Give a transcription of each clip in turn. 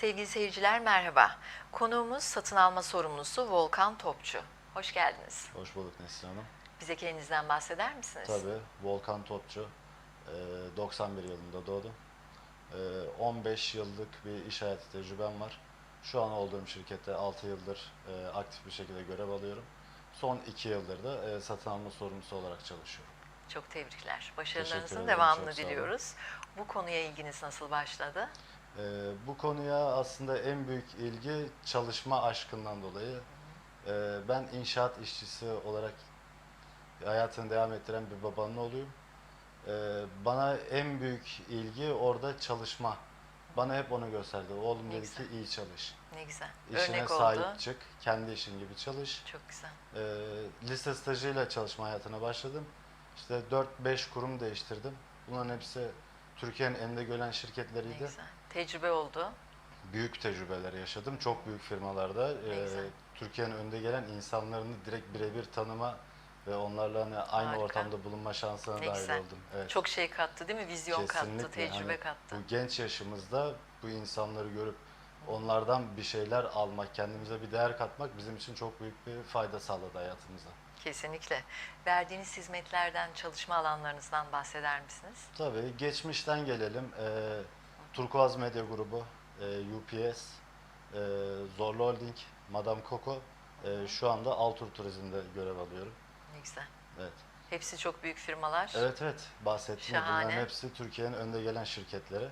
Sevgili seyirciler merhaba. Konuğumuz satın alma sorumlusu Volkan Topçu. Hoş geldiniz. Hoş bulduk Nesrin Hanım. Bize kendinizden bahseder misiniz? Tabii Volkan Topçu. Ee, 91 yılında doğdum. Ee, 15 yıllık bir iş hayatı tecrübem var. Şu an olduğum şirkette 6 yıldır e, aktif bir şekilde görev alıyorum. Son 2 yıldır da e, satın alma sorumlusu olarak çalışıyorum. Çok tebrikler. Başarılarınızın ederim, devamını diliyoruz. Bu konuya ilginiz nasıl başladı? Ee, bu konuya aslında en büyük ilgi çalışma aşkından dolayı. Ee, ben inşaat işçisi olarak hayatını devam ettiren bir babanın oğluyum. Ee, bana en büyük ilgi orada çalışma. Bana hep onu gösterdi. Oğlum Ne dedi güzel. ki iyi çalış. Ne güzel. İşine Örnek sahip oldu. çık. Kendi işin gibi çalış. Çok güzel. Ee, lise stajıyla çalışma hayatına başladım. İşte 4-5 kurum değiştirdim. Bunların hepsi Türkiye'nin önde gelen Ne şirketleriydi güzel. Tecrübe oldu. büyük tecrübeler yaşadım. Çok büyük firmalarda e, güzel. Türkiye'nin önde gelen insanlarını direkt birebir tanıma ve onlarla hani aynı Harika. ortamda bulunma şansına Ne dahil güzel. oldum. Evet. Çok şey kattı değil mi? Vizyon kattı, Kesinlikle. tecrübe Hani kattı. Bu genç yaşımızda bu insanları görüp onlardan bir şeyler almak, kendimize bir değer katmak bizim için çok büyük bir fayda sağladı hayatımıza. Kesinlikle. Verdiğiniz hizmetlerden, çalışma alanlarınızdan bahseder misiniz? Tabii geçmişten gelelim. Ee, Turkuaz Medya Grubu, e, UPS, e, Zorlu Holding, Madame Coco. e, şu anda Altur Turizm'de görev alıyorum. Ne güzel. Evet. Hepsi çok büyük firmalar. Evet evet bahsettiğim Şahane. bunların hepsi Türkiye'nin önde gelen şirketleri.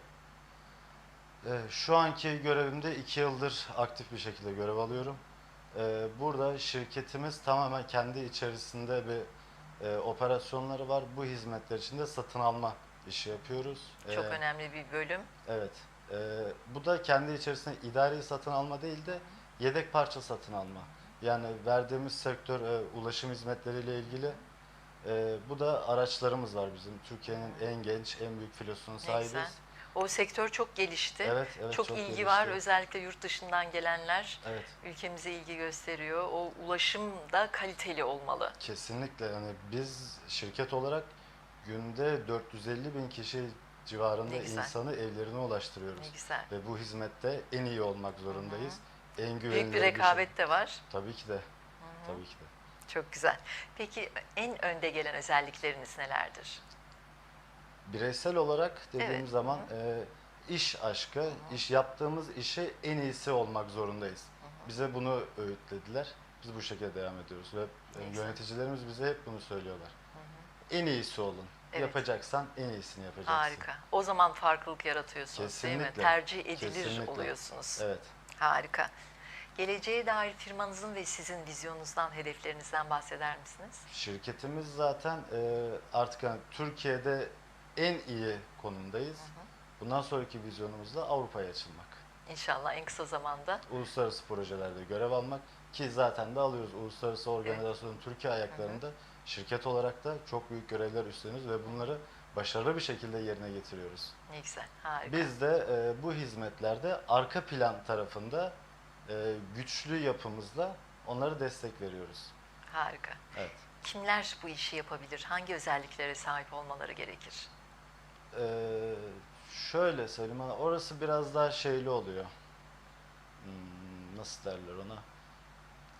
Ee, şu anki görevimde iki yıldır aktif bir şekilde görev alıyorum. Ee, burada şirketimiz tamamen kendi içerisinde bir e, operasyonları var. Bu hizmetler için de satın alma işi yapıyoruz. Çok Ee, önemli bir bölüm. Evet. Ee, bu da kendi içerisinde idari satın alma değil de yedek parça satın alma. Yani verdiğimiz sektör e, ulaşım hizmetleriyle ilgili. E, bu da araçlarımız var bizim. Türkiye'nin en genç, en büyük filosunun Ne sahibiz. güzel. O sektör çok gelişti. Evet, evet. çok, ilgi gelişti. var. Özellikle yurt dışından gelenler Evet, ülkemize ilgi gösteriyor. O ulaşım da kaliteli olmalı. kesinlikle. Yani biz şirket olarak günde 450 bin kişi civarında Ne güzel. insanı evlerine ulaştırıyoruz. Ne güzel. Ve bu hizmette en iyi olmak zorundayız. En güvenilir Büyük bir şey. rekabet de var. Tabii ki de. Tabii ki de. Çok güzel. Peki en önde gelen özellikleriniz nelerdir? Bireysel olarak dediğim Evet. zaman e, iş aşkı, iş yaptığımız işi en iyisi olmak zorundayız. Bize bunu öğütlediler. Biz bu şekilde devam ediyoruz ve e, Ne güzel. yöneticilerimiz bize hep bunu söylüyorlar. En iyisi olun. Evet. Yapacaksan en iyisini yapacaksın. Harika. O zaman farklılık yaratıyorsunuz değil mi? Kesinlikle. Tercih edilir Kesinlikle. oluyorsunuz. Evet. Harika. Geleceğe dair firmanızın ve sizin vizyonunuzdan, hedeflerinizden bahseder misiniz? Şirketimiz zaten e, artık hani Türkiye'de en iyi konumdayız. Bundan sonraki vizyonumuz da Avrupa'ya açılmak. İnşallah en kısa zamanda. uluslararası projelerde görev almak ki zaten de alıyoruz. Uluslararası organizasyonun Türkiye ayaklarında şirket olarak da çok büyük görevler üstleniyoruz ve bunları başarılı bir şekilde yerine getiriyoruz. Ne güzel, harika. Biz de e, bu hizmetlerde arka plan tarafında e, güçlü yapımızla onlara destek veriyoruz. Harika. Evet. Kimler bu işi yapabilir? Hangi özelliklere sahip olmaları gerekir? Ee, şöyle söyleyeyim orası biraz daha şeyli oluyor. Hmm, nasıl derler ona?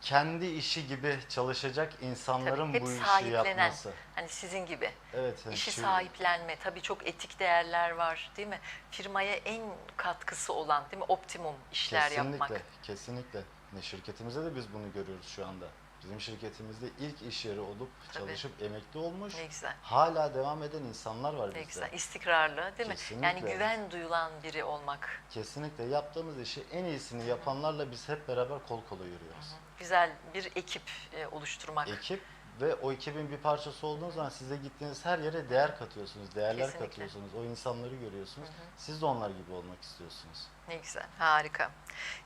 Kendi işi gibi çalışacak insanların Tabii, hep bu işi sahiplenen. yapması. Hani sizin gibi. Evet. yani İşi şu- sahiplenme. Tabii çok etik değerler var değil mi? Firmaya en katkısı olan değil mi? Optimum işler kesinlikle, yapmak. Kesinlikle. Ne şirketimizde de biz bunu görüyoruz şu anda. Bizim şirketimizde ilk iş yeri olup Tabii. çalışıp emekli olmuş, Ne güzel. hala devam eden insanlar var Ne bizde. güzel. İstikrarlı değil mi? Kesinlikle. Yani güven duyulan biri olmak. Kesinlikle yaptığımız işi en iyisini yapanlarla biz hep beraber kol kola yürüyoruz. Güzel bir ekip e, oluşturmak. ekip ve o ekibin bir parçası olduğunuz zaman size gittiğiniz her yere değer katıyorsunuz, değerler Kesinlikle. katıyorsunuz. O insanları görüyorsunuz. Siz de onlar gibi olmak istiyorsunuz. Ne güzel, harika.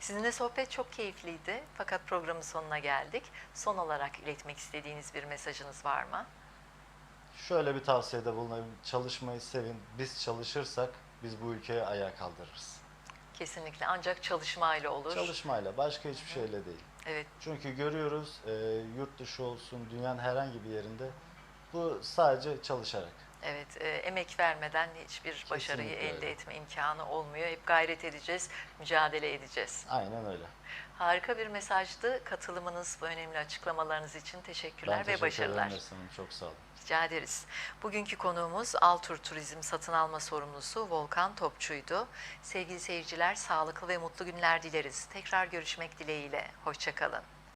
Sizinle sohbet çok keyifliydi fakat programın sonuna geldik. Son olarak iletmek istediğiniz bir mesajınız var mı? Şöyle bir tavsiyede bulunayım. Çalışmayı sevin. Biz çalışırsak biz bu ülkeyi ayağa kaldırırız. Kesinlikle ancak çalışmayla olur. Çalışmayla, başka hiçbir şeyle değil. Evet, Çünkü görüyoruz e, yurt dışı olsun, dünyanın herhangi bir yerinde bu sadece çalışarak. Evet, e, emek vermeden hiçbir başarıyı Kesinlikle elde öyle. etme imkanı olmuyor. Hep gayret edeceğiz, mücadele edeceğiz. Aynen öyle. Harika bir mesajdı. Katılımınız, bu önemli açıklamalarınız için teşekkürler Ben ve teşekkür başarılar. ederim Hanım. Çok sağ olun. Rica ederiz. Bugünkü konuğumuz Altur Turizm satın alma sorumlusu Volkan Topçu'ydu. Sevgili seyirciler, sağlıklı ve mutlu günler dileriz. Tekrar görüşmek dileğiyle. Hoşçakalın.